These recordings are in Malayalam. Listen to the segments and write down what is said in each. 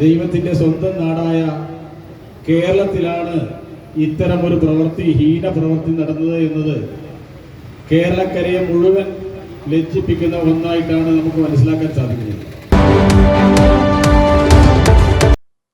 ദൈവത്തിന്റെ സ്വന്തം നാടായ കേരളത്തിലാണ് ഇത്തരം ഒരു പ്രവൃത്തി ഹീന പ്രവൃത്തി നടന്നത് എന്നത്. കേരളക്കരയെ മുഴുവൻ ലജ്ജിപ്പിക്കുന്ന ഒന്നായിട്ടാണ് നമുക്ക് മനസ്സിലാക്കാൻ സാധിക്കുന്നത്.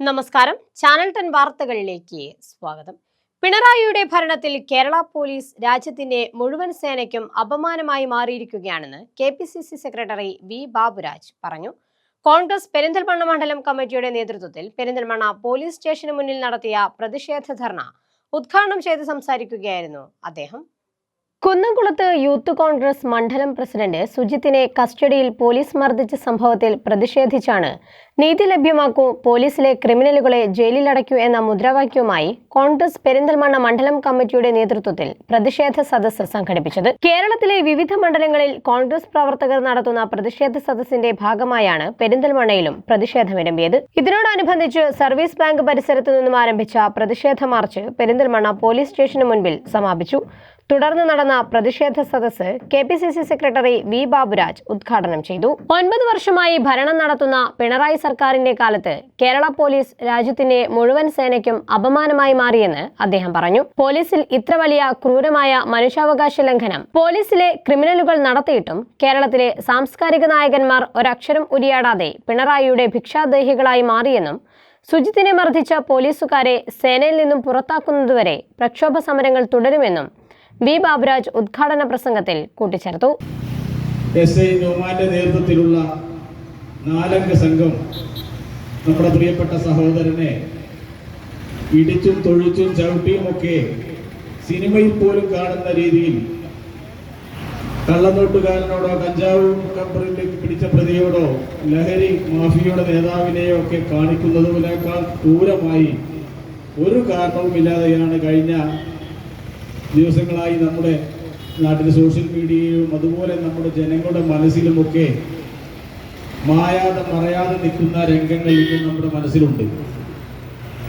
നമസ്കാരം. ചാനൽ ടെൻ വാർത്തകളിലേക്ക് സ്വാഗതം. പിണറായിയുടെ ഭരണത്തിൽ കേരള പോലീസ് രാജ്യത്തിന്റെ മുഴുവൻ സേനയ്ക്കും അപമാനമായി മാറിയിരിക്കുകയാണെന്ന് K P C C secretary V Baburaj പറഞ്ഞു. കോൺഗ്രസ് പെരിന്തൽമണ്ണ മണ്ഡലം കമ്മിറ്റിയുടെ നേതൃത്വത്തിൽ പെരിന്തൽമണ്ണ പോലീസ് സ്റ്റേഷന് മുന്നിൽ നടത്തിയ പ്രതിഷേധ ധർണ ഉദ്ഘാടനം ചെയ്ത് സംസാരിക്കുകയായിരുന്നു അദ്ദേഹം. കുന്നംകുളത്ത് യൂത്ത് കോൺഗ്രസ് മണ്ഡലം പ്രസിഡന്റ് സുജിത്തിനെ കസ്റ്റഡിയിൽ പോലീസ് മർദ്ദിച്ച സംഭവത്തിൽ പ്രതിഷേധിച്ചാണ് നീതി ലഭ്യമാക്കൂ. പോലീസിലെ ക്രിമിനലുകളെ ജയിലിലടയ്ക്കൂ എന്ന മുദ്രാവാക്യവുമായി കോൺഗ്രസ് പെരിന്തൽമണ്ണ മണ്ഡലം കമ്മിറ്റിയുടെ നേതൃത്വത്തിൽ പ്രതിഷേധ സദസ്സ് സംഘടിപ്പിച്ചത്. കേരളത്തിലെ വിവിധ മണ്ഡലങ്ങളിൽ കോൺഗ്രസ് പ്രവർത്തകർ നടത്തുന്ന പ്രതിഷേധ സദസ്സിന്റെ ഭാഗമായാണ് പെരിന്തൽമണ്ണയിലും പ്രതിഷേധമിരമ്പിയത് ഇതിനോടനുബന്ധിച്ച് സർവീസ് ബാങ്ക് പരിസരത്തു നിന്നും ആരംഭിച്ച പ്രതിഷേധ മാർച്ച് പെരിന്തൽമണ്ണ പോലീസ് സ്റ്റേഷന് മുൻപിൽ സമാപിച്ചു. തുടർന്ന് നടന്ന പ്രതിഷേധ സദസ്സ് K P C C secretary V Baburaj ഉദ്ഘാടനം ചെയ്തു. ഒൻപത് വർഷമായി ഭരണം നടത്തുന്ന പിണറായി സർക്കാരിന്റെ കാലത്ത് കേരള പോലീസ് രാജ്യത്തിന്റെ മുഴുവൻ സേനയ്ക്കും അപമാനമായി മാറിയെന്ന് അദ്ദേഹം പറഞ്ഞു. പോലീസിൽ ഇത്ര വലിയ ക്രൂരമായ മനുഷ്യാവകാശ ലംഘനം പോലീസിലെ ക്രിമിനലുകൾ നടത്തിയിട്ടും കേരളത്തിലെ സാംസ്കാരിക നായകന്മാർ ഒരക്ഷരം ഉരിയാടാതെ പിണറായിയുടെ ഭിക്ഷാദേഹികളായി മാറിയെന്നും സുജിത്തിനെ മർദ്ദിച്ച പോലീസുകാരെ സേനയിൽ നിന്നും പുറത്താക്കുന്നതുവരെ പ്രക്ഷോഭ സമരങ്ങൾ തുടരുമെന്നും വി ബാബുരാജ് ഉദ്ഘാടന പ്രസംഗത്തിൽ കൂട്ടിച്ചേർത്തു. എസ് ഐ നേതൃത്വത്തിലുള്ള നാലംഗ സംഘം നമ്മുടെ പ്രിയപ്പെട്ട സഹോദരനെ ഇടിച്ചും തൊഴിച്ചും ചവിട്ടിയും ഒക്കെ സിനിമയിൽ പോലും കാണുന്ന രീതിയിൽ കള്ളനോട്ടുകാരനോടോ കഞ്ചാവ് കമ്പറിൽ പിടിച്ച പ്രതിയോടോ ലഹരി മാഫിയയുടെ നേതാവിനെയോ ഒക്കെ കാണിക്കുന്നതിനേക്കാൾ ക്രൂരമായി ഒരു കാരണവുമില്ലാതെയാണ് കഴിഞ്ഞ ദിവസങ്ങളായി നമ്മുടെ നാട്ടിലെ സോഷ്യൽ മീഡിയയിലും അതുപോലെ നമ്മുടെ ജനങ്ങളുടെ മനസ്സിലുമൊക്കെ മായാതെ മറയാതെ നിൽക്കുന്ന രംഗങ്ങൾ ഇന്നും നമ്മുടെ മനസ്സിലുണ്ട്.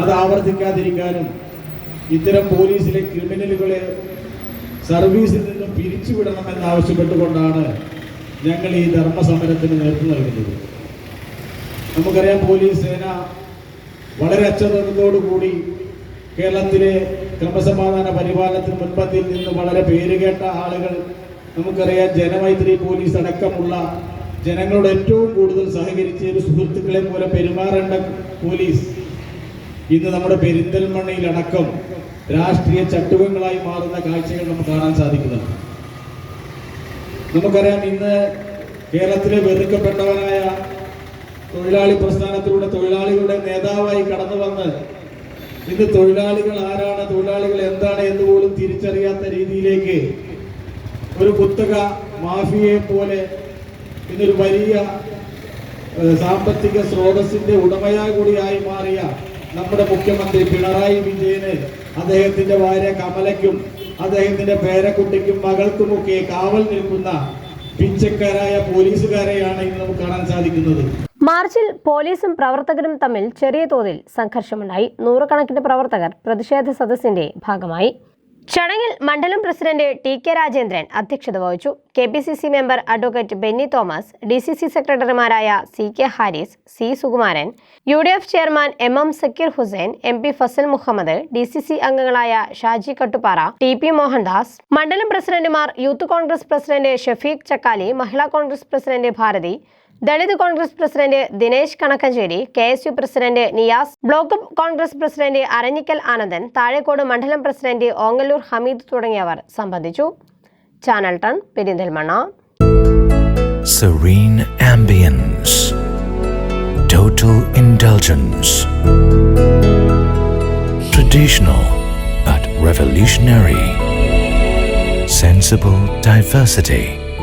അത് ആവർത്തിക്കാതിരിക്കാനും ഇത്തരം പോലീസിലെ ക്രിമിനലുകളെ സർവീസിൽ നിന്നും പിരിച്ചുവിടണമെന്ന് ആവശ്യപ്പെട്ടുകൊണ്ടാണ് ഞങ്ങൾ ഈ ധർമ്മസമരത്തിന് നേതൃത്വം നൽകുന്നത്. നമുക്കറിയാം പോലീസ് സേന വളരെ അച്ചടക്കത്തോടുകൂടി കേരളത്തിലെ ക്രമസമാധാന പരിപാലനത്തിന് മുൻപത്തിൽ നിന്ന് വളരെ പേരുകേട്ട ആളുകൾ നമുക്കറിയാം ജനമൈത്രി പോലീസ് അടക്കമുള്ള ജനങ്ങളോട് ഏറ്റവും കൂടുതൽ സഹകരിച്ച ഒരു സുഹൃത്തുക്കളെ പോലെ പെരുമാറേണ്ട പോലീസ് ഇന്ന് നമ്മുടെ പെരിന്തൽമണ്ണയിലടക്കം രാഷ്ട്രീയ ചട്ടുകങ്ങളായി മാറുന്ന കാഴ്ചകൾ നമുക്ക് കാണാൻ സാധിക്കുന്നുണ്ട്. നമുക്കറിയാം ഇന്ന് കേരളത്തിലെ വെറുക്കപ്പെട്ടവനായ തൊഴിലാളി പ്രസ്ഥാനത്തിലൂടെ തൊഴിലാളികളുടെ നേതാവായി കടന്നു വന്ന് ഇന്ന് തൊഴിലാളികൾ ആരാണ് തൊഴിലാളികൾ എന്താണ് എന്ന് പോലും തിരിച്ചറിയാത്ത രീതിയിലേക്ക് ഒരു കുത്തക മാഫിയയെ പോലെ ഇന്നൊരു വലിയ സാമ്പത്തിക സ്രോതസ്സിന്റെ ഉടമയായി കൂടിയായി മാറിയ നമ്മുടെ മുഖ്യമന്ത്രി പിണറായി വിജയന് അദ്ദേഹത്തിന്റെ ഭാര്യ കമലയ്ക്കും അദ്ദേഹത്തിന്റെ പേരക്കുട്ടിക്കും മകൾക്കുമൊക്കെ കാവൽ നിൽക്കുന്ന പിച്ചക്കാരായ പോലീസുകാരെയാണ് ഇന്ന് നമുക്ക് കാണാൻ സാധിക്കുന്നത്. മാർച്ചിൽ പോലീസും പ്രവർത്തകരും തമ്മിൽ ചെറിയ തോതിൽ സംഘർഷമുണ്ടായി. നൂറുകണക്കിന് പ്രവർത്തകർ പ്രതിഷേധ സദസ്സിന്റെ ഭാഗമായി. ചടങ്ങിൽ മണ്ഡലം പ്രസിഡന്റ് ടി കെ രാജേന്ദ്രൻ അധ്യക്ഷത വഹിച്ചു. K P C C member advocate Benny Thomas D C C സെക്രട്ടറിമാരായ C K Haris C Sukumaran U D F chairman M M Zakir Hussain M P Fasal Muhammad D C C അംഗങ്ങളായ ഷാജി കട്ടുപാറ ടി പി മോഹൻദാസ് മണ്ഡലം പ്രസിഡന്റുമാർ youth Congress president Shafeeq Chakkali Mahila Congress president Bharathi Dalit Congress president Dinesh Kanakkancheri K S U president Niyas block Congress president Aranjikkal Anandan Thazhekode മണ്ഡലം പ്രസിഡന്റ് ഓങ്ങല്ലൂർ ഹമീദ് തുടങ്ങിയവർ സംബന്ധിച്ചു. Channel ton Perinthalmanna. Serene ambience, total indulgence, traditional but revolutionary, sensible diversity,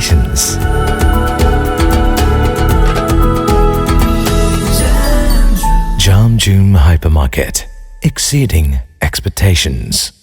Sensations. Jam Hypermarket. Exceeding expectations.